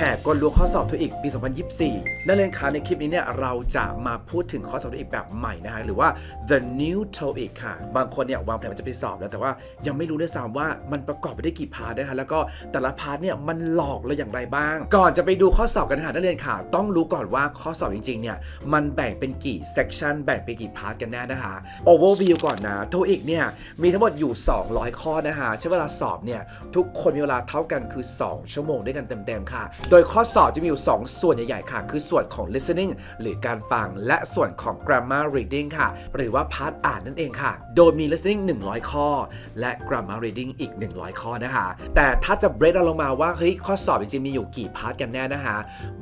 แชร์กลลวงข้อสอบทูอีกปี 2024 นักเรียนคะในคลิปนี้เนี่ยเราจะมาพูดถึงข้อสอบทูอีกแบบใหม่นะฮะหรือว่า the new TOEIC ค่ะ บางคนเนี่ยวางแผนว่าจะไปสอบแล้วแต่ว่ายังไม่รู้ด้วยซ้ำว่ามันประกอบไปด้วยกี่พาร์ทนะคะแล้วก็แต่ละพาร์ทเนี่ยมันหลอกเราอย่างไรบ้าง ก่อนจะไปดูข้อสอบกันค่ะนักเรียนค่ะต้องรู้ก่อนว่าข้อสอบจริงๆเนี่ยมันแบ่งเป็นกี่ section แบ่งเป็นกี่พาร์ทกันแน่นะคะ overview ก่อนนะ TOEIC เนี่ยมีทั้งหมดอยู่ 200 ข้อนะคะใช้เวลาสอบเนี่ยทุกคนมีเวลาเท่ากันคือ 2 ชั่วโมงด้วยกันเต็มๆค่ะโดยข้อสอบจะมีอยู่ 2 ส่วนใหญ่ๆค่ะ คือส่วนของ listening หรือการฟัง และส่วนของ grammar reading ค่ะ หรือว่าพาร์ทอ่านนั่นเองค่ะ โดยมี listening 100 ข้อ และ grammar reading อีก 100 ข้อนะคะ แต่ถ้าจะ break ลงมาว่าเฮ้ยข้อสอบจริงๆมีอยู่กี่พาร์ทกันแน่นะคะ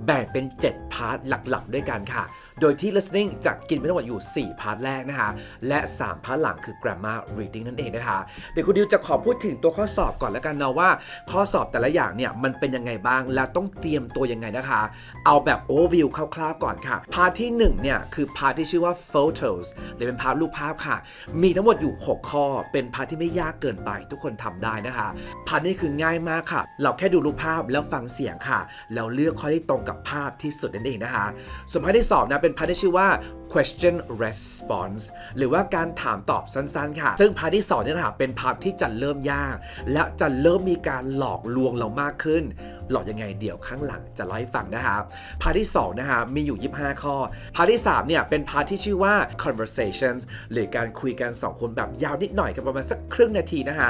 แบ่งเป็น 7 พาร์ทหลักๆ ด้วยกันค่ะ โดยที่ listening จะกินไปทั้งหมดอยู่ 4 พาร์ทแรกนะคะ และ 3 พาร์ทหลังคือ grammar reading นั่นเองนะคะ เดี๋ยวคุณดิวจะขอพูดถึงตัวข้อสอบก่อนแล้วกันเนาะว่า ข้อสอบแต่ละอย่างเนี่ยมันเป็นยังไงบ้างและต้องเตรียมตัวยังไงนะคะ เอาแบบ overview คร่าวๆก่อนค่ะ พาร์ทที่1เนี่ยคือพาร์ทที่ชื่อว่า photos หรือเป็นพาร์ทรูปภาพค่ะ มีทั้งหมดอยู่ 6 ข้อ เป็นพาร์ทที่ไม่ยากเกินไป ทุกคนทำได้นะคะ พาร์ทนี้คือง่ายมากค่ะ เราแค่ดูรูปภาพแล้วฟังเสียงค่ะ แล้วเลือกข้อที่ตรงกับภาพที่สุดนั่นเองนะคะ ส่วนพาร์ทที่สองนะเป็นพาร์ทที่ชื่อว่า question response หรือว่าการถามตอบสั้นๆ ค่ะ ซึ่งพาร์ทที่สองเนี่ยนะคะเป็นพาร์ทที่จะเริ่มยาก และจะเริ่มมีการหลอกลวงเรามากขึ้น หลอกยังไงเดี๋ยวข้างหลังจะเล่าให้ฟังนะคะพาร์ทที่2นะคะมีอยู่ 25 ข้อ พาร์ทที่3เนี่ยเป็นพาร์ทที่ชื่อว่า conversations หรือการคุยกัน 2 คนแบบยาวนิดหน่อยกันประมาณสักครึ่งนาทีนะคะ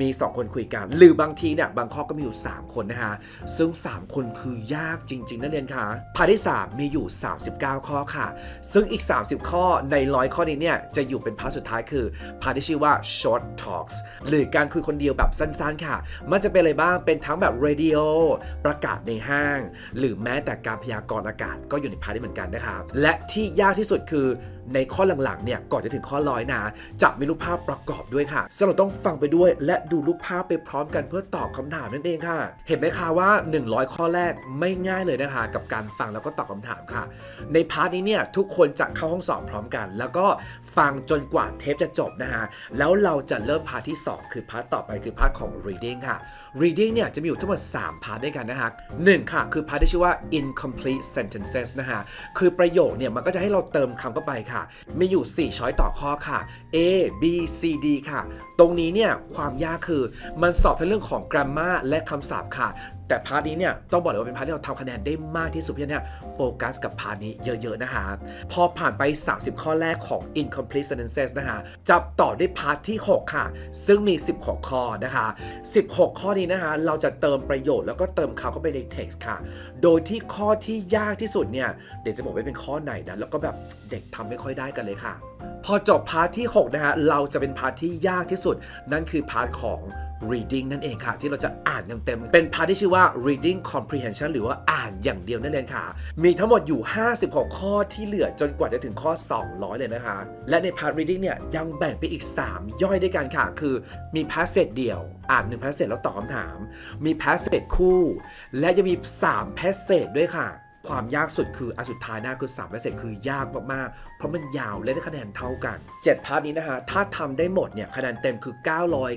มี 2 คนคุยกัน หรือบางทีเนี่ยบางข้อก็มีอยู่ 3 คนนะคะซึ่ง 3 คนคือยากจริงๆนักเรียนคะพาร์ทที่ 3 มีอยู่ 39 ข้อค่ะ ซึ่งอีกีก 30 ข้อในร้อยข้อนี้เนี่ย จะอยู่เป็นพาร์ทสุดท้ายคือ พาร์ทที่ชื่อว่า short talks หรือการคุยคนเดียวแบบสั้นๆค่ะ มันจะเป็นอะไรบ้างเป็นทั้งแบบ radio ประกาศในห้าง หรือแม้แต่การพยากรณ์อากาศก็อยู่ในพาร์ทนี้เหมือนกันนะครับและที่ยากที่สุดคือ ในข้อหลังๆเนี่ยก่อนจะถึงข้อร้อยนะจะมีรูปภาพประกอบด้วยค่ะซึ่งเราต้องฟังไปด้วย และดูรูปภาพไปพร้อมกันเพื่อตอบคำถามนั่นเองค่ะ เห็นไหมคะว่า 100 ข้อแรกไม่ง่ายเลยนะคะ กับการฟังแล้วก็ตอบคำถามค่ะ ในพาร์ทนี้เนี่ยทุกคนจะเข้าห้องสอบพร้อมกัน แล้วก็ฟังจนกว่าเทปจะจบนะคะแล้วเราจะเริ่มพาร์ทที่ 2 คือพาร์ทต่อไปคือพาร์ทของ reading ค่ะ reading เนี่ยจะมีอยู่ทั้งหมด 3 พาร์ทด้วยกันนะคะหนึ่งค่ะ คือพาร์ทที่ชื่อว่า incomplete sentences นะคะคือประโยคเนี่ยมันก็จะให้เราเติมคำเข้าไปค่ะมีอยู่ 4 ช้อยต่อข้อค่ะ A B C D ค่ะ ตรงนี้เนี่ยความยากคือมันสอบทั้งเรื่องของ grammar และคำศัพท์ค่ะ แต่พาร์ทนี้เนี่ยต้องบอกเลยว่าเป็นพาร์ทที่เราทำคะแนนได้มากที่สุดเพราะฉะนั้นเนี่ยโฟกัสกับพาร์ทนี้เยอะ ๆ นะคะ พอผ่านไป 30 ข้อแรกของ incomplete sentences นะคะจับต่อด้วยพาร์ทที่ 6 ค่ะ ซึ่งมี 16 ข้อนะคะ 16 ข้อนี้นะคะเราจะเติมประโยชน์แล้วก็เติมคำเข้าไปใน text ค่ะ โดยที่ข้อที่ยากที่สุดเนี่ยเดี๋ยวจะบอกว่าเป็นข้อไหนนะแล้วก็แบบเด็กทำไม่ค่อยได้กันเลยค่ะ พอจบพาร์ทที่ 6 นะฮะเราจะเป็นพาร์ทที่ยากที่สุด นั่นคือพาร์ทของ reading นั่นเองค่ะ ที่เราจะอ่านเต็มๆเป็นพาร์ทที่ชื่อว่า reading comprehension หรือว่าอ่านอย่างเดียวนั่นเองค่ะ มีทั้งหมดอยู่ 56 ข้อที่เหลือจนกว่าจะถึงข้อ 200 เลยนะคะ และในพาร์ท reading เนี่ยยังแบ่งไปอีก 3 ย่อยด้วยกันค่ะ คือมี passage เดียว อ่าน1 passage แล้วตอบคำถาม มี passage คู่ และยังมี3 passage ด้วยค่ะความยากสุดคืออันสุดท้ายหน้าคือ3 p คือยากมากๆเพราะมันยาวและได้คะแนนเท่ากัน 7 พาร์ทนี้นะคะถ้าทำได้หมดเนี่ยคะแนนเต็มคือ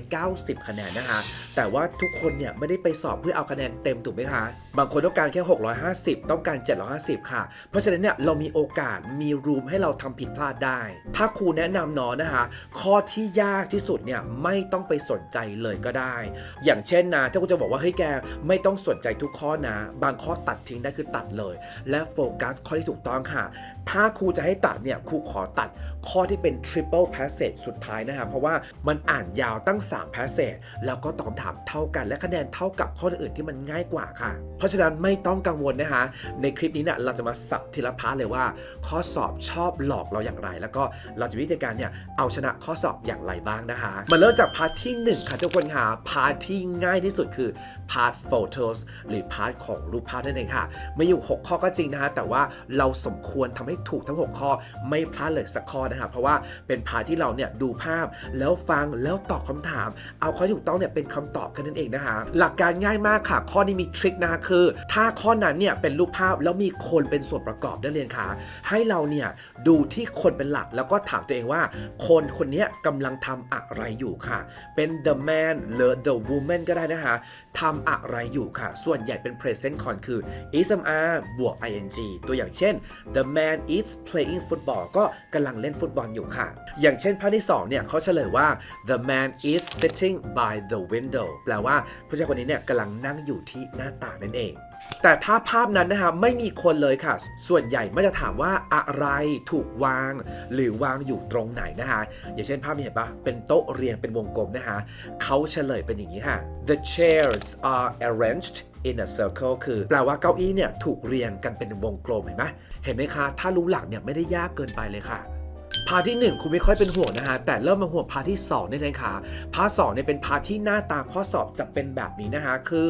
990 คะแนนนะคะ แต่ว่าทุกคนเนี่ยไม่ได้ไปสอบเพื่อเอาคะแนนเต็มถูกไหมคะ บางคนต้องการแค่ 650 ต้องการ 750 ค่ะ เพราะฉะนั้นเนี่ยเรามีโอกาสมีรูมให้เราทำผิดพลาดได้ ถ้าครูแนะนำน้องนะคะ ข้อที่ยากที่สุดเนี่ยไม่ต้องไปสนใจเลยก็ได้ อย่างเช่นนะถ้าครูจะบอกว่าเฮ้ยแกไม่ต้องสนใจทุกข้อนะ บางข้อตัดทิ้งได้คือตัดเลย และโฟกัสข้อที่ถูกต้องค่ะ ถ้าครูจะให้ตัดเนี่ยครูขอตัดข้อที่เป็น triple passage สุดท้ายนะคะเพราะว่ามันอ่านยาวตั้ง 3 passage แล้วก็ตอบคำถามเท่ากัน และคะแนนเท่ากับข้ออื่นๆที่มันง่ายกว่าค่ะ เพราะฉะนั้นไม่ต้องกังวลนะคะ ในคลิปนี้เนี่ยเราจะมาสับทีละพาร์ทเลยว่า ข้อสอบชอบหลอกเราอย่างไร แล้วก็เราจะวิธีการเนี่ยเอาชนะข้อสอบอย่างไรบ้างนะคะมาเริ่มจากพาร์ทที่หนึ่งค่ะทุกคนค่ะพาร์ทที่ง่ายที่สุดคือพาร์ท photos หรือพาร์ทของรูปภาพนั่นเองค่ะมีอยู่ 6 ข้อก็จริงนะคะแต่ว่าเราสมควรทำให้ถูกทั้ง 6 ข้อไม่พลาดเลยสักข้อนะคะเพราะว่าเป็นพาที่เราเนี่ยดูภาพแล้วฟังแล้วตอบคำถาม เอาข้อถูกต้องเนี่ยเป็นคำตอบกันนั่นเองนะคะหลักการง่ายมากค่ะ ข้อนี้มีทริคนะคือ ถ้าข้อนั้นเนี่ยเป็นรูปภาพแล้วมีคนเป็นส่วนประกอบได้เรียนค่ะให้เราเนี่ยดูที่คนเป็นหลักแล้วก็ถามตัวเองว่า คนคนนี้ยกำลังทำอะไรอยู่ค่ะ เป็น the man หรือ the woman ก็ได้นะคะทำอะไรอยู่ค่ะ ส่วนใหญ่เป็น present con คือ ismr บวก ing ตัวอย่างเช่น the man is playing football ก็กำลังเล่นฟุตบอลอยู่ค่ะ อย่างเช่นภาพที่2เนี่ยเขาเฉลยว่า the man is sitting by the window แปลว่าผู้ชายคนนี้เนี่ยกำลังนั่งอยู่ที่หน้าต่างนั่นเอง แต่ถ้าภาพนั้นนะคะไม่มีคนเลยค่ะ ส่วนใหญ่ไม่จะถามว่าอะไรถูกวาง หรือวางอยู่ตรงไหนนะคะอย่างเช่นภาพนี้เห็นปะเป็นโต๊ะเรียงเป็นวงกลมนะคะเขาเฉลยเป็นอย่างนี้ค่ะ the chairs are arranged in a circle คือ แปลว่าเก้าอี้เนี่ยถูกเรียงกันเป็นวงกลมเห็นไหมเห็นไหมคะ ถ้ารู้หลักเนี่ยไม่ได้ยากเกินไปเลยค่ะพาร์ทที่ 1 คุณไม่ค่อยเป็นห่วงนะฮะ แต่เริ่มมาห่วงพาร์ทที่2เนี่ยนะคะพาร์ทสเนี่ยเป็นพาร์ทที่หน้าตาข้อสอบจะเป็นแบบนี้นะคะ คือ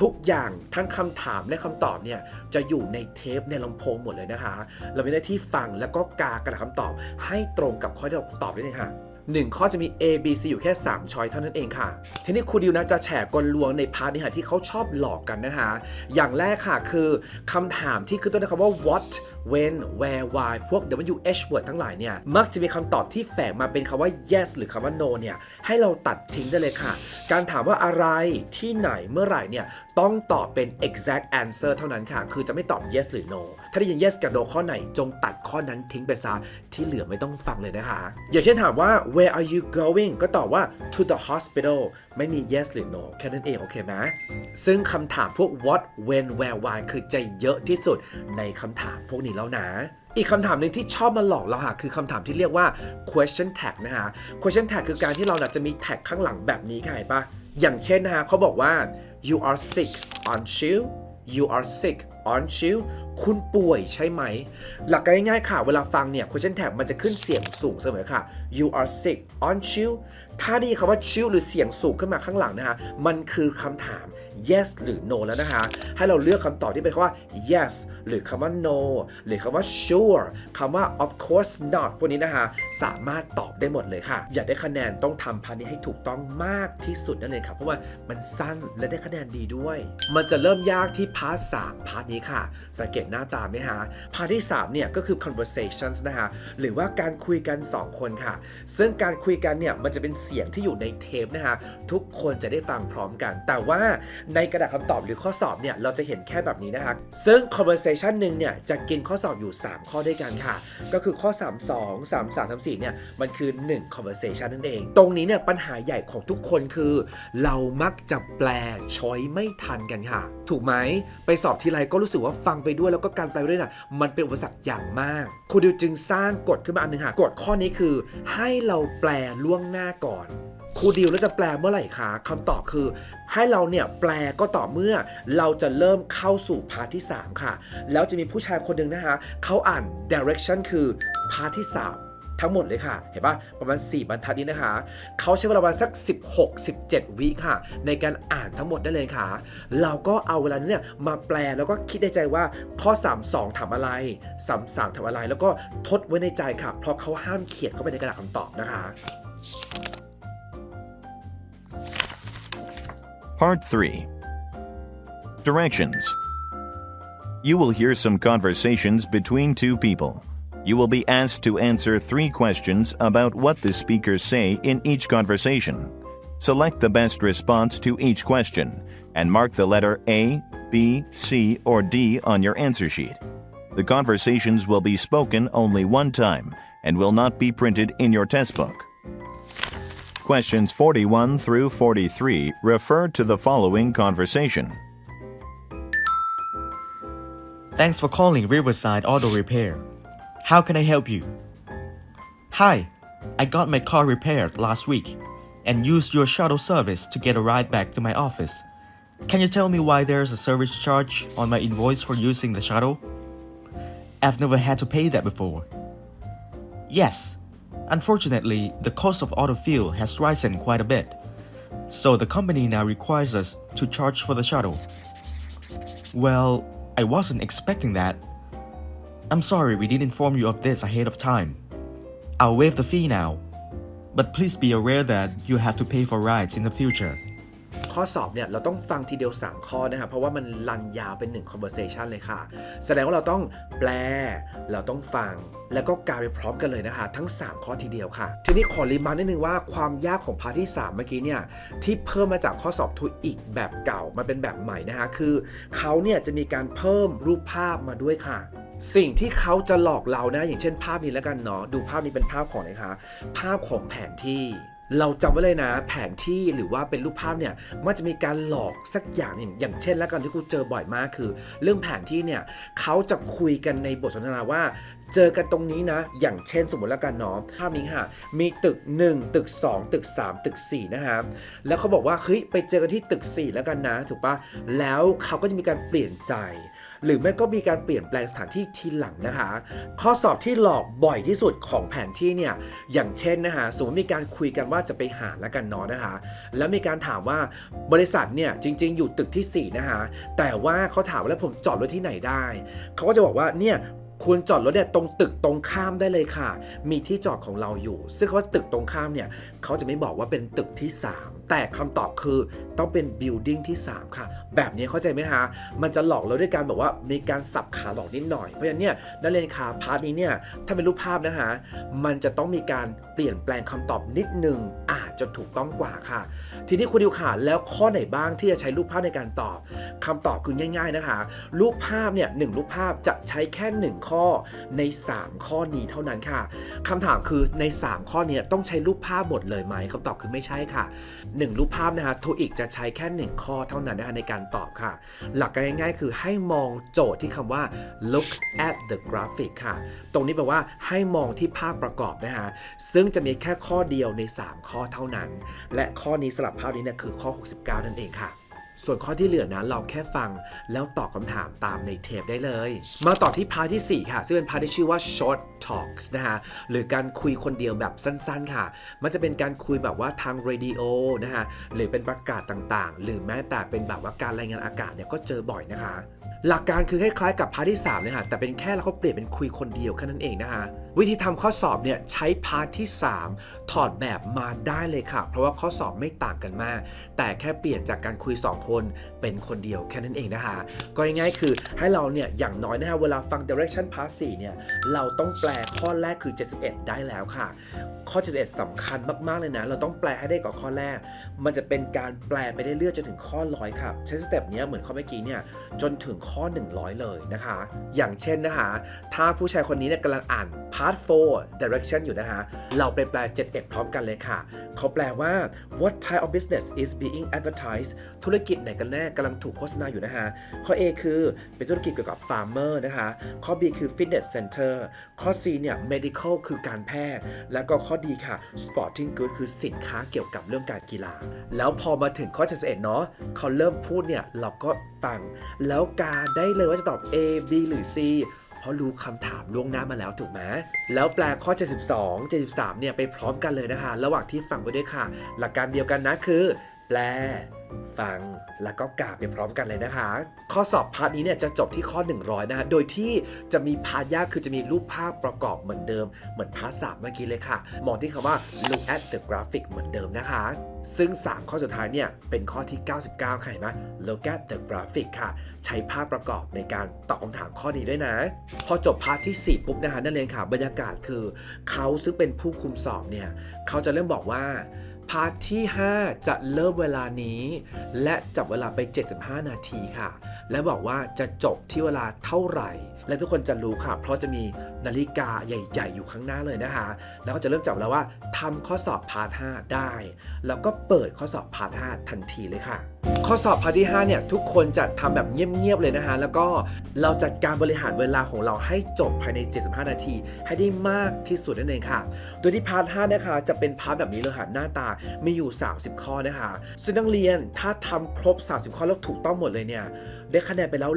ทุกอย่างทั้งคำถามและคำตอบเนี่ยจะอยู่ในเทปในลำโพงหมดเลยนะคะ เราไม่ได้ที่ฟังแล้วก็กากระดาคำตอบให้ตรงกับข้อที่เราตอบด้วยค่ะ 1 ข้อจะมี A B C อยู่แค่ 3 ช้อยเท่านั้นเองค่ะ ทีนี้ครูดิวนะจะแฉกลลวงในพาร์ทนี้ค่ะที่เขาชอบหลอกกันนะคะ อย่างแรกค่ะคือคำถามที่ขึ้นต้นด้วยคำว่า what when where why พวก W H word ทั้งหลายเนี่ย มักจะมีคำตอบที่แฝงมาเป็นคำว่า yes หรือคำว่า no เนี่ย ให้เราตัดทิ้งได้เลยค่ะ การถามว่าอะไรที่ไหนเมื่อไหร่เนี่ย ต้องตอบเป็น exact answer เท่านั้นค่ะ คือจะไม่ตอบ yes หรือ no ถ้าได้ยิน yes กับ no ข้อไหน จงตัดข้อนั้นทิ้งไปซะที่เหลือไม่ต้องฟังเลยนะคะ อย่างเช่นถามว่า where are you going ก็ตอบว่า to the hospital ไม่มี yes หรือ no แค่นั้นเอง โอเคไหมซึ่งคำถามพวก what when where why คือจะเยอะที่สุดในคำถามพวกนี้แล้วนะอีกคำถามหนึ่งที่ชอบมาหลอกเราค่ะคือคำถามที่เรียกว่า question tag นะฮะ question tag คือการที่เราจะมีแท็กข้างหลังแบบนี้ค่ะเห็นปะอย่างเช่นนะฮะเขาบอกว่า you are sick aren't you you are sick aren't you คุณป่วยใช่ไหม หลักการง่ายๆค่ะ เวลาฟังเนี่ย question tag มันจะขึ้นเสียงสูงเสมอค่ะ you are sick aren't you ถ้าได้คำว่า you หรือเสียงสูงขึ้นมาข้างหลังนะคะ มันคือคำถาม yes หรือ no แล้วนะคะ ให้เราเลือกคำตอบที่เป็นคำว่า yes หรือคำว่า no หรือคำว่า sure คำว่า of course not พวกนี้นะคะ สามารถตอบได้หมดเลยค่ะ อยากได้คะแนนต้องทำพาร์ทนี้ให้ถูกต้องมากที่สุดนั่นเองค่ะ เพราะว่ามันสั้นและได้คะแนนดีด้วย มันจะเริ่มยากที่พาร์ทสามพาร์ทนี้ค่ะ สังเกตหน้าตาไหมฮะพาร์ทที่3เนี่ยก็คือ conversations นะคะหรือว่าการคุยกัน 2 คนค่ะ ซึ่งการคุยกันเนี่ยมันจะเป็นเสียงที่อยู่ในเทปนะคะทุกคนจะได้ฟังพร้อมกัน แต่ว่าในกระดาษคำตอบหรือข้อสอบเนี่ยเราจะเห็นแค่แบบนี้นะคะซึ่ง conversation หนึ่งเนี่ยจะกินข้อสอบอยู่ 3 ข้อด้วยกันค่ะ ก็คือข้อ 3 2 3 3 3 4เนี่ยมันคือ 1 conversation นั่นเอง ตรงนี้เนี่ยปัญหาใหญ่ของทุกคนคือ เรามักจะแปลช้อยไม่ทันกันค่ะ ถูกไหมไปสอบทีไรก็รู้สึกว่าฟังไปด้วยแล้วก็การแปลเรื่อยน่ะมันเป็นอุปสรรคอย่างมากครูดิวจึงสร้างกฎขึ้นมาอันหนึ่งค่ะกฎข้อนี้คือ ให้เราแปลล่วงหน้าก่อนครูดิวแล้วจะแปลเมื่อไหร่คะคำตอบคือ ให้เราเนี่ยแปลก็ต่อเมื่อเราจะเริ่มเข้าสู่พาร์ทที่ 3 ค่ะ แล้วจะมีผู้ชายคนหนึ่งนะคะ เขาอ่าน direction คือพาร์ทที่ 3 ทั้งหมดเลยค่ะ เห็นปะประมาณ 4บรรทัดนี้นะคะ เขาใช้เวลาประมาณสัก 16-17 วิค่ะ ในการอ่านทั้งหมดได้เลยค่ะ เราก็เอาเวลานี้เนี่ยมาแปลแล้วก็คิดในใจว่าข้อ 32ถามอะไร33ถามอะไร แล้วก็ทดไว้ในใจค่ะ เพราะเขาห้ามเขียนเข้าไปในกระดาษคำตอบนะคะ Part 3 Directions You will hear some conversations between two people. You will be asked to answer three questions about what the speakers say in each conversation. Select the best response to each question and mark the letter A, B, C, or D on your answer sheet. The conversations will be spoken only one time and will not be printed in your test book. Questions 41 through 43 refer to the following conversation. Thanks for calling Riverside Auto Repair. How can I help you? Hi, I got my car repaired last week and used your shuttle service to get a ride back to my office. Can you tell me why there's a service charge on my invoice for using the shuttle? I've never had to pay that before. Yes, unfortunately, the cost of auto fuel has risen quite a bit. So the company now requires us to charge for the shuttle. Well, I wasn't expecting that. I'm sorry we didn't inform you of this ahead of time. I'll waive the fee now. But please be aware that you have to pay for rides in the future. ข้อสอบเนี่ยเราต้องฟังทีเดียว 3 ข้อนะครับเพราะว่ามันลันยาวเป็น 1 conversation เลยค่ะ แสดงว่าเราต้องแปล เราต้องฟัง แล้วก็กายไปพร้อมกันเลยนะคะ ทั้ง 3 ข้อทีเดียวค่ะ ทีนี้ขอรีมายนิดนึงว่าความยากของพาร์ทที่ 3 เมื่อกี้เนี่ยที่เพิ่มมาจากข้อสอบทูอีกแบบเก่ามาเป็นแบบใหม่นะคะคือเขาเนี่ยจะมีการเพิ่มรูปภาพมาด้วยค่ะ สิ่งที่เขาจะหลอกเรานะ อย่างเช่นภาพนี้แล้วกันเนาะดูภาพนี้เป็นภาพของอะคะภาพของแผนที่ เราจำไว้เลยนะ แผนที่หรือว่าเป็นรูปภาพเนี่ยมันจะมีการหลอกสักอย่างหนึ่งอย่างเช่น แล้วกันที่กูเจอบ่อยมากคือ เรื่องแผนที่เนี่ยเขาจะคุยกันในบทสนทนาว่า เจอกันตรงนี้นะ อย่างเช่นสมมติแล้วกันเนาะภาพนี้ค่ะ มีตึก 1 ตึก 2 ตึก 3 ตึก 4 นะครับแล้วเขาบอกว่าเฮ้ยไปเจอกันที่ตึก 4 แล้วกันนะ ถูกปะแล้วเขาก็จะมีการเปลี่ยนใจ หรือไม่ก็มีการเปลี่ยนแปลงสถานที่ทีหลังนะคะ ข้อสอบที่หลอกบ่อยที่สุดของแผนที่เนี่ยอย่างเช่นนะคะสมมติมีการคุยกันว่าจะไปหาแล้วกันเนาะนะคะ แล้วมีการถามว่าบริษัทเนี่ยจริง ๆ อยู่ตึกที่ 4 นะคะแต่ว่าเขาถามว่าแล้วผมจอดรถที่ไหนได้ เขาก็จะบอกว่าเนี่ย คุณจอดรถเนี่ยตรงตึกตรงข้ามได้เลยค่ะ มีที่จอดของเราอยู่ ซึ่งคำว่าตึกตรงข้ามเนี่ยเขาจะไม่บอกว่าเป็นตึกที่ 3 แต่คำตอบคือต้องเป็น building ที่ 3 ค่ะ แบบนี้เข้าใจไหมฮะ มันจะหลอกเราด้วยการบอกว่ามีการสับขาหลอกนิดหน่อย เพราะฉะนั้นเนี่ยนักเรียนขาพาร์ทนี้เนี่ยถ้าเป็นรูปภาพนะฮะ มันจะต้องมีการเปลี่ยนแปลงคำตอบนิดนึงอาจจะถูกต้องกว่าค่ะ ทีนี้คุณดิวค่ะแล้วข้อไหนบ้างที่จะใช้รูปภาพในการตอบคำตอบคือง่าย ๆนะคะ รูปภาพเนี่ยหนึ่งรูปภาพจะใช้แค่หนึ่งข้อใน 3 ข้อนี้เท่านั้นค่ะคำถามคือใน 3 ข้อนี้ต้องใช้รูปภาพหมดเลยไหมคำตอบคือไม่ใช่ค่ะ 1 รูปภาพนะคะทูอีกจะใช้แค่ 1 ข้อเท่านั้นนะคะในการตอบค่ะ หลักการง่ายๆ คือให้มองโจทย์ที่คำว่า look at the graphic ค่ะ ตรงนี้แปลว่าให้มองที่ภาพประกอบนะคะซึ่งจะมีแค่ข้อเดียวใน 3 ข้อเท่านั้น และข้อนี้สลับภาพนี้เนี่ยคือข้อ 69 นั่นเองค่ะ ส่วนข้อที่เหลือนะเราแค่ฟังแล้วตอบคำถามตามในเทปได้เลย มาต่อที่พาร์ทที่ 4 ค่ะ ซึ่งเป็นพาร์ทที่ชื่อว่า short talks นะฮะหรือการคุยคนเดียวแบบสั้นๆค่ะ มันจะเป็นการคุยแบบว่าทางเรดิโอนะฮะหรือเป็นประกาศต่างๆ หรือแม้แต่เป็นแบบว่าการรายงานอากาศเนี่ยก็เจอบ่อยนะคะ หลักการคือคล้ายๆกับพาร์ทที่3เนี่ยค่ะแต่เป็นแค่เราเขาเปลี่ยนเป็นคุยคนเดียวแค่นั้นเองนะคะ วิธีทำข้อสอบเนี่ยใช้พาร์ทที่ 3 ถอดแบบมาได้เลยค่ะ เพราะว่าข้อสอบไม่ต่างกันมาก แต่แค่เปลี่ยนจากการคุย 2 คนเป็นคนเดียวแค่นั้นเองนะคะ ก็ง่ายๆคือให้เราเนี่ยอย่างน้อยนะฮะเวลาฟัง direction part 4เนี่ยเราต้องแปลข้อแรกคือ 71 ได้แล้วค่ะ ข้อ 71สำคัญมากๆเลยนะ เราต้องแปลให้ได้ก่อนข้อแรก มันจะเป็นการแปลไปได้เรื่อยๆจนถึงข้อร้อยครับใช้สเต็ปเนี้ยเหมือนข้อเมื่อกี้เนี่ยจนถึงข้อ 100 เลยนะคะ อย่างเช่นนะคะ ถ้าผู้ชายคนนี้เนี่ยกำลังอ่านพา part 4 direction อยู่นะคะเราไปแปล 71 พร้อมกันเลยค่ะ เขาแปลว่า what type of business is being advertised ธุรกิจไหนกันแน่กำลังถูกโฆษณาอยู่นะคะข้อ A คือเป็นธุรกิจเกี่ยวกับ farmer นะคะ ข้อ B คือ fitness center ข้อ C เนี่ย medical คือการแพทย์ แล้วก็ข้อ D ค่ะ sporting good คือสินค้าเกี่ยวกับเรื่องการกีฬา แล้วพอมาถึงข้อ 71 เนาะเขาเริ่มพูดเนี่ย เราก็ฟัง แล้วกาได้เลยว่าจะตอบ A B หรือ C เพราะรู้คำถามล่วงหน้ามาแล้วถูกไหมแล้วแปลข้อ 72 73 เนี่ยไปพร้อมกันเลยนะคะ ระหว่างที่ฟังไปด้วยค่ะ หลักการเดียวกันนะคือ แปล ฟังแล้วก็กราบไปพร้อมกันเลยนะคะ ข้อสอบพาร์ทนี้เนี่ยจะจบที่ข้อ 100นะฮะโดยที่จะมีพาร์ทยากคือจะมีรูปภาพประกอบเหมือนเดิม เหมือนพาร์ทสามเมื่อกี้เลยค่ะ มองที่คำว่า look at the graphic เหมือนเดิมนะคะ ซึ่ง 3 ข้อสุดท้ายเนี่ย เป็นข้อที่ 99 ค่ะเห็นไหม look at the graphic ค่ะ ใช้ภาพประกอบในการตอบคำถามข้อนี้ด้วยนะ พอจบพาร์ทที่ 4 ปุ๊บนะคะนักเรียนค่ะบรรยากาศคือ เขาซึ่งเป็นผู้คุมสอบเนี่ยเขาจะเริ่มบอกว่า พาร์ทที่ 5 จะเริ่มเวลานี้ และจับเวลาไป 75 นาทีค่ะ และบอกว่าจะจบที่เวลาเท่าไหร่ และทุกคนจะรู้ค่ะ เพราะจะมีนาฬิกาใหญ่ ๆ อยู่ข้างหน้าเลยนะคะ แล้วก็จะเริ่มจับแล้วว่าทำข้อสอบพาร์ท5ได้ แล้วก็เปิดข้อสอบพาร์ท5ทันทีเลยค่ะ ข้อสอบพาร์ทที่5เนี่ยทุกคนจะทำแบบเงียบๆเลยนะคะแล้วก็เราจัดการบริหารเวลาของเราให้จบภายใน 75 นาที ให้ได้มากที่สุดนั่นเองค่ะ โดยที่พาร์ท5นะคะจะเป็นพาร์ทแบบนี้เลยค่ะหน้าตามีอยู่ 30 ข้อนะคะซึ่งนักเรียนถ้าทำครบ 30 ข้อแล้วถูกต้องหมดเลยเนี่ยได้คะแนนไปแล้ว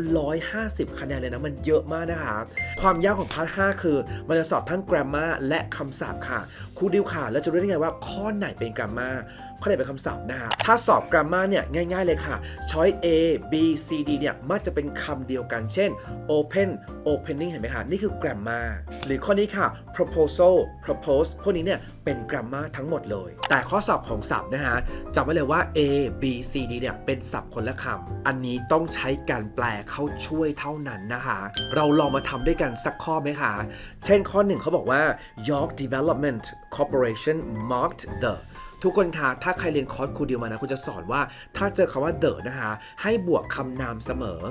150 คะแนนเลยนะมันเยอะมากนะคะ ความยากของพาร์ท5คือมันจะสอบทั้ง grammar และคำศัพท์ค่ะครูดิวค่ะแล้วจะรู้ได้ไงว่าข้อไหนเป็น grammar ข้ อไหนเป็นคำศัพท์นะฮะถ้าสอบ grammar เนี่ยง่าย ๆเลยค่ะ choice A B C D เนี่ยมักจะเป็นคำเดียวกันเช่น open opening เห็นไหมคะนี่คือ grammar หรือข้อนี้ค่ะ proposal propose พวกนี้เนี่ยเป็น grammar ทั้งหมดเลย แต่ข้อสอบของศัพท์นะฮะจำไว้เลยว่า A B C D เนี่ยเป็นศัพท์คนละคำอันนี้ต้องใช้การแปลเข้าช่วยเท่านั้นนะคะเราลองมาทำด้วยกันสักข้อไหมคะ เช่นข้อหนึ่งเขาบอกว่า York Development Corporation marked the ทุกคนคะถ้าใครเรียนคอร์สครูเดียวมานะ คุณจะสอนว่า ถ้าเจอคำว่า the นะคะ ให้บวกคำนามเสมอ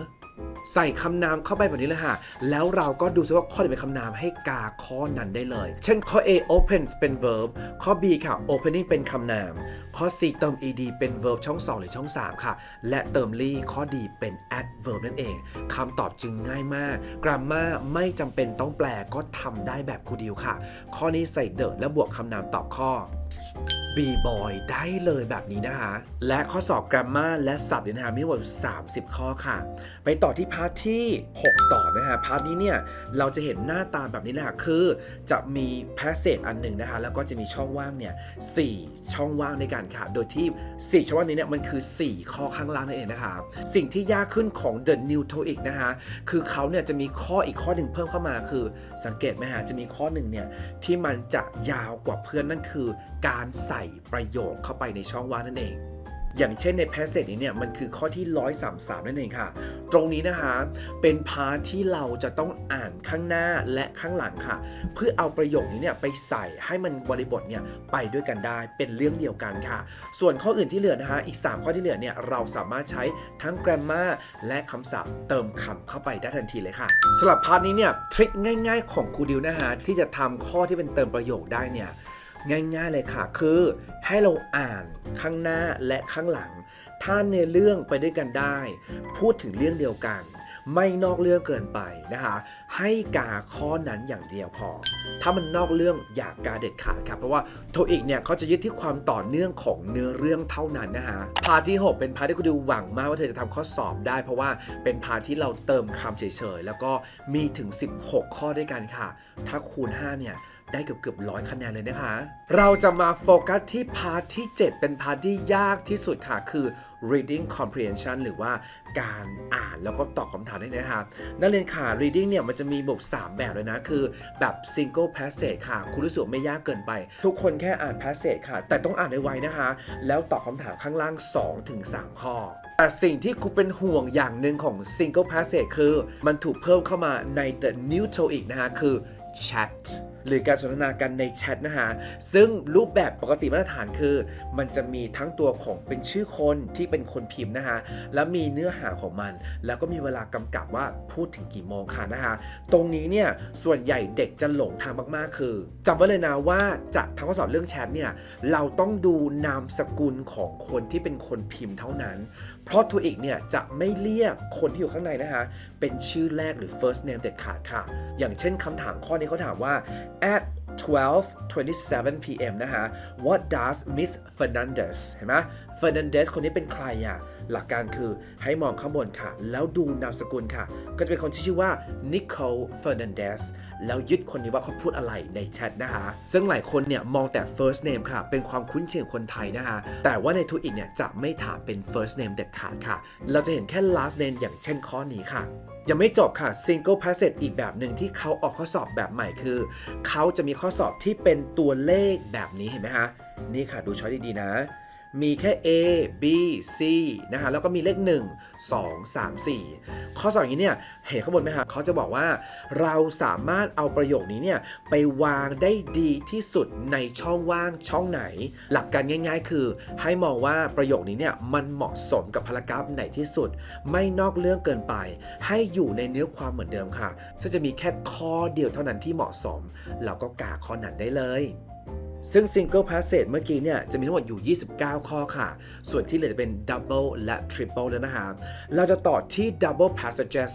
ใส่คำนามเข้าไปแบบนี้เลยค่ะ แล้วเราก็ดูซิว่าข้อไหนเป็นคำนามให้กาข้อนั้นได้เลย เช่นข้อ A opens เป็น verb ข้อ B ค่ะ opening เป็นคำนาม ข้อ C เติม ed เป็น verb ช่อง 2 หรือช่อง 3 ค่ะ และเติม ly ข้อ D เป็น adverb นั่นเองคำตอบจึงง่ายมาก grammar ไม่จำเป็นต้องแปลก็ทำได้แบบครูดิวค่ะ ข้อนี้ใส่ the และบวกคำนามตอบข้อ b boy ได้เลยแบบนี้นะคะ และข้อสอบ grammar และศัพท์เนี่ยนะคะมีทั้งหมด30 ข้อค่ะ ไปต่อที่พาร์ทที่ 6 ต่อนะคะพาร์ทนี้เนี่ยเราจะเห็นหน้าตาแบบนี้แหละคะคือ จะมี passage อันหนึ่งนะคะ แล้วก็จะมีช่องว่างเนี่ย4ช่องว่างในการค่ะ โดยที่ 4 ช่องว่างนี้เนี่ยมันคือ 4 ข้อข้างล่างนั่นเองนะคะ สิ่งที่ยากขึ้นของ the new TOEIC นะคะคือเขาเนี่ยจะมีข้ออีกข้อหนึ่งเพิ่มเข้ามาคือสังเกตไหมฮะจะมีข้อหนึ่งเนี่ยที่มันจะยาวกว่าเพื่อนนั่นคือการใส่ประโยคเข้าไปในช่องว่างนั่นเอง อย่างเช่นในแพสเซจนี้เนี่ยมันคือข้อที่ 133 นั่นเองค่ะ ตรงนี้นะคะ เป็นพาร์ทที่เราจะต้องอ่านข้างหน้าและข้างหลังค่ะ เพื่อเอาประโยคนี้เนี่ยไปใส่ให้มันบริบทเนี่ยไปด้วยกันได้เป็นเรื่องเดียวกันค่ะ ส่วนข้ออื่นที่เหลือนะคะ อีก 3 ข้อที่เหลือเนี่ยเราสามารถใช้ทั้ง grammar และคำศัพท์ เติมคำเข้าไปได้ทันทีเลยค่ะสำหรับพาร์ทนี้เนี่ยทริคง่าย ๆ ของครูดิวนะฮะที่จะทำข้อที่เป็นเติมประโยคได้เนี่ย ง่าย ๆเลยค่ะ คือให้เราอ่านข้างหน้าและข้างหลัง ถ้าในเรื่องไปด้วยกันได้ พูดถึงเรื่องเดียวกัน ไม่นอกเรื่องเกินไปนะคะ ให้กาข้อนั้นอย่างเดียวพอ ถ้ามันนอกเรื่องอย่ากกาเด็ดขาดครับ เพราะว่าโทอีกเนี่ยเขาจะยึดที่ความต่อเนื่องของเนื้อเรื่องเท่านั้นนะฮะพาร์ทที่ 6 เป็นพาร์ทที่คุณดูหวังมากว่าเธอจะทำข้อสอบได้ เพราะว่าเป็นพาร์ทที่เราเติมคำเฉยๆแล้วก็มีถึง 16 ข้อด้วยกันค่ะ ถ้าคูณ 5 เนี่ย ได้เกือบเกือบร้อยคะแนนเลยนะคะ เราจะมาโฟกัสที่พาร์ทที่ 7 เป็นพาร์ทที่ยากที่สุดค่ะ คือ reading comprehension หรือว่าการอ่านแล้วก็ตอบคำถามได้นะคะนักเรียนค่ะ reading เนี่ยมันจะมีบท3แบบเลยนะ คือแบบ single passage ค่ะ คุณรู้สึกไม่ยากเกินไป ทุกคนแค่อ่าน passage ค่ะ แต่ต้องอ่านไวๆนะคะ แล้วตอบคำถามข้างล่าง 2-3 ข้อแต่สิ่งที่ครูเป็นห่วงอย่างหนึ่งของ single passage คือ มันถูกเพิ่มเข้ามาใน the new TOEIC นะคะคือ chat หรือการสนทนากันในแชทนะฮะซึ่งรูปแบบปกติมาตรฐานคือ มันจะมีทั้งตัวของเป็นชื่อคนที่เป็นคนพิมพ์นะฮะแล้วมีเนื้อหาของมัน แล้วก็มีเวลากำกับว่าพูดถึงกี่โมงค่ะนะฮะตรงนี้เนี่ยส่วนใหญ่เด็กจะหลงทางมากๆ คือจำไว้เลยนะว่าจะทำข้อสอบเรื่องแชทเนี่ยเราต้องดูนามสกุลของคนที่เป็นคนพิมพ์เท่านั้น เพราะทูอีกเนี่ยจะไม่เรียกคนที่อยู่ข้างในนะฮะเป็นชื่อแรกหรือ first name เด็ดขาดค่ะ อย่างเช่นคำถามข้อนี้เขาถามว่า at 12:27 p.m. นะฮะ What does Miss Fernandez เห็นไหม Fernandez คนนี้เป็นใครอะ หลักการคือให้มองข้างบนค่ะ แล้วดูนามสกุลค่ะ ก็จะเป็นคนที่ชื่อว่า Nicole Fernandez แล้วยึดคนนี้ว่าเขาพูดอะไรในแชทนะคะ ซึ่งหลายคนเนี่ยมองแต่ first name ค่ะ เป็นความคุ้นชินขอคนไทยนะคะ แต่ว่าในทูอีกเนี่ยจะไม่ถามเป็น first name เด็ดขาดค่ะ เราจะเห็นแค่ last name อย่างเช่นข้อนี้ค่ะยังไม่จบค่ะ single passage อีกแบบหนึ่งที่เขาออกข้อสอบแบบใหม่คือ เขาจะมีข้อสอบที่เป็นตัวเลขแบบนี้เห็นไหมฮะ นี่ค่ะดูช้อยดีๆนะ มีแค่ A B C นะคะแล้วก็มีเลข 1 2 3 4 ข้อสอบอย่างนี้เนี่ยเห็นข้างบนไหมฮะเขาจะบอกว่า เราสามารถเอาประโยคนี้เนี่ยไปวางได้ดีที่สุดในช่องว่างช่องไหน หลักการง่าย ๆ คือ ให้มองว่าประโยคนี้เนี่ยมันเหมาะสมกับพารากราฟไหนที่สุด ไม่นอกเรื่องเกินไป ให้อยู่ในเนื้อความเหมือนเดิมค่ะซึ่งจะมีแค่ข้อเดียวเท่านั้นที่เหมาะสม เราก็กาข้อนั้นได้เลย ซึ่ง Single Passage เมื่อกี้เนี่ยจะมีทั้งหมดอยู่ 29 ข้อค่ะ ส่วนที่เหลือจะเป็น Double และ Triple แล้วนะฮะเราจะต่อที่ Double Passages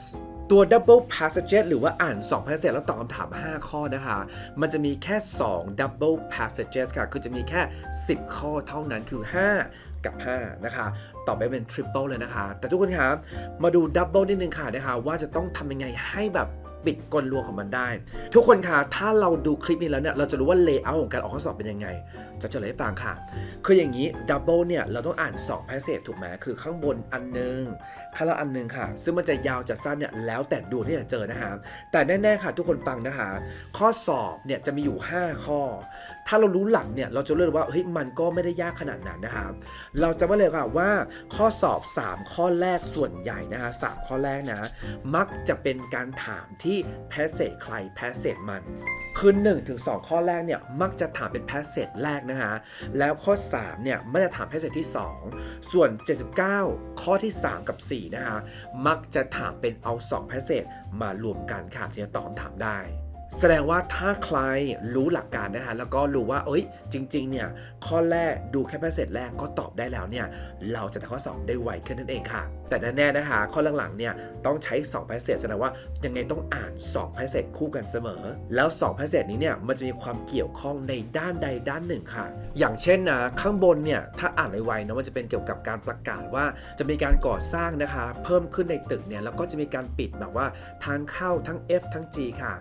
ตัว Double Passages หรือว่าอ่าน 2 passage แล้วตอบคำถาม 5 ข้อนะคะ มันจะมีแค่ 2 Double Passages ค่ะ คือจะมีแค่ 10 ข้อเท่านั้นคือ 5 กับ 5 นะคะ ต่อไปเป็น Triple เลยนะคะ แต่ทุกคนครับมาดู Double นิดนึงค่ะนะคะ ว่าจะต้องทำยังไงให้แบบ ปิดกลลวงของมันได้ ทุกคนคะถ้าเราดูคลิปนี้แล้วเนี่ยเราจะรู้ว่าเลเยอร์ของการออกข้อสอบเป็นยังไง จะเฉลยให้ฟังค่ะ คืออย่างนี้ดับเบิลเนี่ยเราต้องอ่าน2 passage ถูกไหมคือข้างบนอันหนึงข้างล่างอันหนึงค่ะ ซึ่งมันจะยาวจะสั้นเนี่ยแล้วแต่ดวงที่จะเจอนะคะ แต่แน่ๆค่ะ ทุกคนฟังนะคะ ข้อสอบเนี่ยจะมีอยู่ 5 ข้อ ถ้าเรารู้หลักเนี่ยเราจะรู้เลยว่าเฮ้ยมันก็ไม่ได้ยากขนาดนั้นนะคะเราจะว่าเลยค่ะว่าข้อสอบ 3 ข้อแรกส่วนใหญ่นะคะสามข้อแรกนะมักจะเป็นการถามที่แพสเซจใครแพสเซจมัน คือ1ถึง2ข้อแรกเนี่ย มักจะถามเป็นแพสเซจแรกนะคะ แล้วข้อ 3 เนี่ยไม่จะถามแพสเซจที่ 2 ส่วน 79 ข้อที่ 3 กับ 4 นะคะ มักจะถามเป็นเอา2แพสเซจมารวมกันค่ะถึงจะตอบคำถามได้แสดงว่าถ้าใครรู้หลักการนะคะแล้วก็รู้ว่าเอ้ย จริง ๆ เนี่ย ข้อแรกดูแค่แพสเซจแรกก็ตอบได้แล้วเนี่ย เราจะทำข้อสอบได้ไวขึ้นนั่นเองค่ะแต่แน่ๆนะคะข้อหลังๆเนี่ยต้องใช้2แพสเซจแสดงว่ายังไงต้องอ่าน2แพสเซจคู่กันเสมอ แล้ว2แพสเซจนี้เนี่ยมันจะมีความเกี่ยวข้องในด้านใดด้านหนึ่งค่ะ อย่างเช่นนะข้างบนเนี่ยถ้าอ่านไวๆนะมันจะเป็นเกี่ยวกับการประกาศว่าจะมีการก่อสร้างนะคะ เพิ่มขึ้นในตึกเนี่ยแล้วก็จะมีการปิดแบบว่าทางเข้าทั้ง F ทั้ง G ค่ะ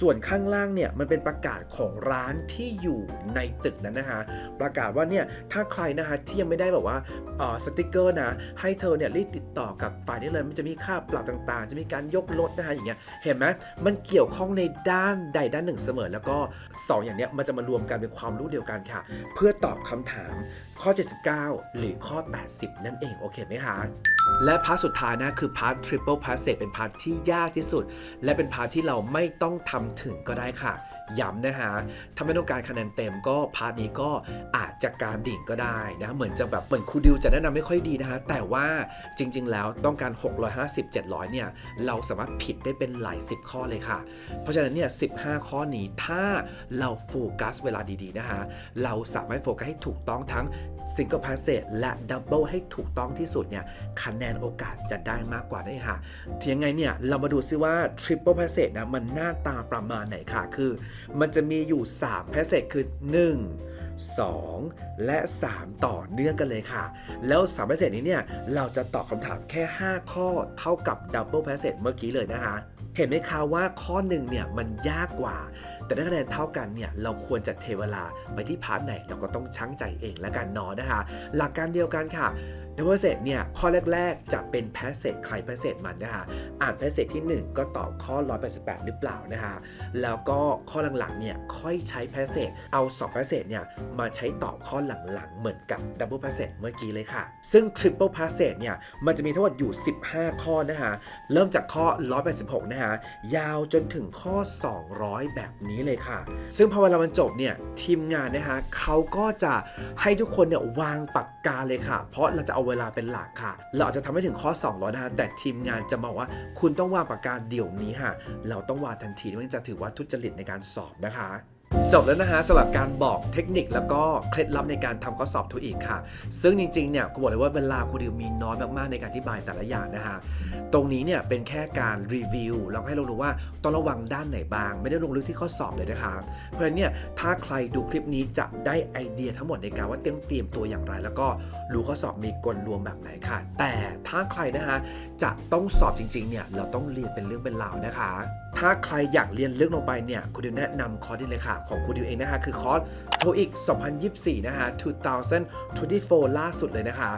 ส่วนข้างล่างเนี่ยมันเป็นประกาศของร้านที่อยู่ในตึกนั้นนะคะประกาศว่าเนี่ยถ้าใครนะคะที่ยังไม่ได้แบบว่าออสติกเกอร์นะให้เธอเนี่ยรีบติดต่อกับฝ่ายนี้เลยมันจะมีค่าปรับต่างๆ จะมีการยกลดนะคะอย่างเงี้ยเห็นไหมมันเกี่ยวข้องในด้านใดด้านหนึ่งเสมอ แล้วก็ 2 อย่างเนี้ยมันจะมารวมกันเป็นความรู้เดียวกันค่ะ เพื่อตอบคำถามข้อ 79 หรือข้อ 80 นั่นเองโอเคไหมคะและพาร์ทสุดท้ายนะคือพาร์ท triple passage เป็นพาร์ทที่ยากที่สุด และเป็นพาร์ทที่เราไม่ต้องทำถึงก็ได้ค่ะ ย้ำนะฮะ ถ้าไม่ต้องการคะแนนเต็มก็พาร์ทนี้ก็อาจจะการดิ่งก็ได้นะ เหมือนจะแบบเหมือนครูดิวจะแนะนำไม่ค่อยดีนะฮะ แต่ว่าจริง ๆ แล้วต้องการ 650 700 เนี่ย เราสามารถผิดได้เป็นหลาย 10 ข้อเลยค่ะ เพราะฉะนั้นเนี่ย 15 ข้อนี้ถ้าเราโฟกัสเวลาดีๆ นะฮะ เราสามารถโฟกัสให้ถูกต้องทั้ง Single Passage และ Double ให้ถูกต้องที่สุดเนี่ยคะแนนโอกาสจะได้มากกว่าได้ค่ะทียังไงเนี่ย เรามาดูซิว่า Triple Passage นะมันหน้าตาประมาณไหนค่ะ คือมันจะมีอยู่3 Passage คือ 1 2 และ 3 ต่อเนื่องกันเลยค่ะ แล้ว3 Passage นี้เนี่ย เราจะตอบคำถามแค่ 5 ข้อเท่ากับ Double Passage เมื่อกี้เลยนะคะ เห็นไหมคะว่าข้อหนึ่งเนี่ย มันยากกว่า แต่ได้คะแนนเท่ากันเนี่ย เราควรจะเทเวลาไปที่พาร์ทไหน เราก็ต้องชั่งใจเองแล้วกันเนาะนะคะ หลักการเดียวกันค่ะ ดับเบิลเซตเนี่ยข้อแรก ๆ จะเป็นแพสเซจใครแพสเซจมันนะคะอ่านแพสเซจที่ 1 ก็ตอบข้อ 188 หรือเปล่านะคะแล้วก็ข้อหลังๆเนี่ยค่อยใช้แพสเซจเอา2แพสเซจเนี่ยมาใช้ตอบข้อหลัง ๆ เหมือนกับดับเบิลแพสเซจเมื่อกี้เลยค่ะ ซึ่งทริปเปิลแพสเซจเนี่ยมันจะมีทั้งหมดอยู่ 15 ข้อนะคะเริ่มจากข้อ 186 นะคะยาวจนถึงข้อ 200 แบบนี้เลยค่ะ ซึ่งพอเวลามันจบเนี่ยทีมงานนะคะเขาก็จะให้ทุกคนเนี่ยวางปากกาเลยค่ะ เพราะเราจะเอาเวลาเป็นหลักค่ะ เราอาจจะทำให้ถึงข้อ200นะฮะแต่ทีมงานจะบอกว่าคุณต้องวางปากกาเดี๋ยวนี้ค่ะ เราต้องวางทันทีมันจะถือว่าทุจริตในการสอบนะคะ จบแล้วนะฮะสำหรับการบอกเทคนิคแล้วก็เคล็ดลับในการทำข้อสอบทูอีกค่ะ ซึ่งจริงๆเนี่ยกูบอกเลยว่าเวลาครูดิวมีน้อยมากๆในการอธิบายแต่ละอย่างนะฮะตรงนี้เนี่ยเป็นแค่การรีวิวแล้วก็ให้เรารู้ว่าต้องระวังด้านไหนบ้าง ไม่ได้ลงลึกที่ข้อสอบเลยนะคะเพราะฉะนั้นเนี่ยถ้าใครดูคลิปนี้จะได้ไอเดียทั้งหมดในการว่าเตรียมเตรียมตัวอย่างไร แล้วก็รู้ข้อสอบมีกลรวมแบบไหนค่ะ แต่ถ้าใครนะฮะจะต้องสอบจริงๆเนี่ยเราต้องเรียนเป็นเรื่องเป็นราวนะคะถ้าใครอยากเรียนลึกลงไปเนี่ยครูดิวแนะนำคอร์สนี้เลยค่ะ ของครูดิวเองนะคะ คือคอร์ส TOEIC 2024 นะคะ 2024 ล่าสุดเลยนะคะ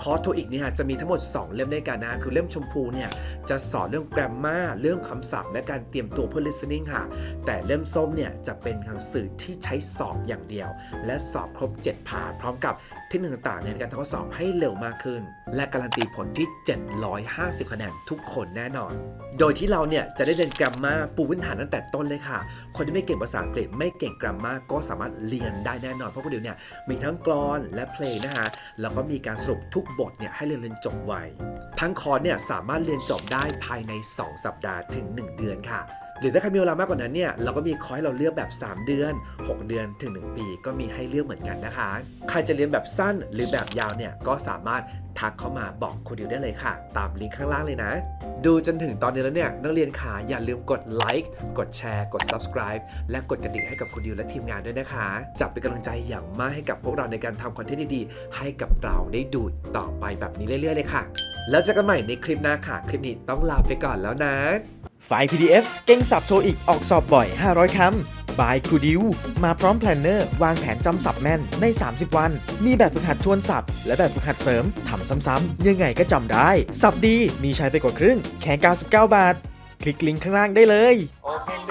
คอร์ส TOEIC เนี่ยจะมีทั้งหมด 2 เล่มด้วยกันนะคะ คือเล่มชมพูเนี่ยจะสอนเรื่อง grammar เรื่องคำศัพท์และการเตรียมตัวเพื่อ listening ค่ะ แต่เล่มส้มเนี่ยจะเป็นหนังสือที่ใช้สอบอย่างเดียว และสอบครบ7ผ่านพร้อมกับ เทคนิคต่างๆในการทำข้อสอบให้เร็วมากขึ้น และการันตีผลที่ 750 คะแนนทุกคนแน่นอน โดยที่เราเนี่ยจะได้เรียน grammar ปูพื้นฐานตั้งแต่ต้นเลยค่ะ คนที่ไม่เก่งภาษาอังกฤษไม่เก่ง grammar ก็สามารถเรียนได้แน่นอนเพราะคุณเดียวเนี่ยมีทั้งกลอนและเพลงนะคะแล้วก็มีการสรุปทุกบทเนี่ยให้เรียนเรียนจบไวทั้งคอร์สเนี่ยสามารถเรียนจบได้ภายใน 2 สัปดาห์ถึง 1 เดือนค่ะ หรือถ้าใครมีเวลามากกว่านั้นเนี่ยเราก็มีคอร์สให้เราเลือกแบบ 3 เดือน 6 เดือนถึง 1 ปี ก็มีให้เลือกเหมือนกันนะคะ ใครจะเรียนแบบสั้นหรือแบบยาวเนี่ยก็สามารถทักเข้ามาบอกคุณดิวได้เลยค่ะ ตามลิงก์ข้างล่างเลยนะ ดูจนถึงตอนนี้แล้วเนี่ยนักเรียนขาอย่าลืมกดไลค์กดแชร์ กด subscribe และกดกระดิ่งให้กับคุณดิวและทีมงานด้วยนะคะจะเป็นกำลังใจอย่างมากให้กับพวกเราในการทำคอนเทนต์ดีๆให้กับเราได้ดูต่อไปแบบนี้เรื่อยๆเลยค่ะ แล้วเจอกันใหม่ในคลิปหน้าค่ะ คลิปนี้ต้องลาไปก่อนแล้วนะ ไฟล์ PDF เก่งสับโทอีกออกสอบบ่อย 500 คำบายครูดิว มาพร้อมแพลนเนอร์ วางแผนจำศัพท์แม่นใน 30 วัน มีแบบฝึกหัดทวนศัพท์และแบบฝึกหัดเสริม ทำซ้ำๆ ยังไงก็จำได้ศัพท์ดี มีใช้ไปกว่าครึ่ง แค่99 บาท คลิกลิงก์ข้างล่างได้เลย โอ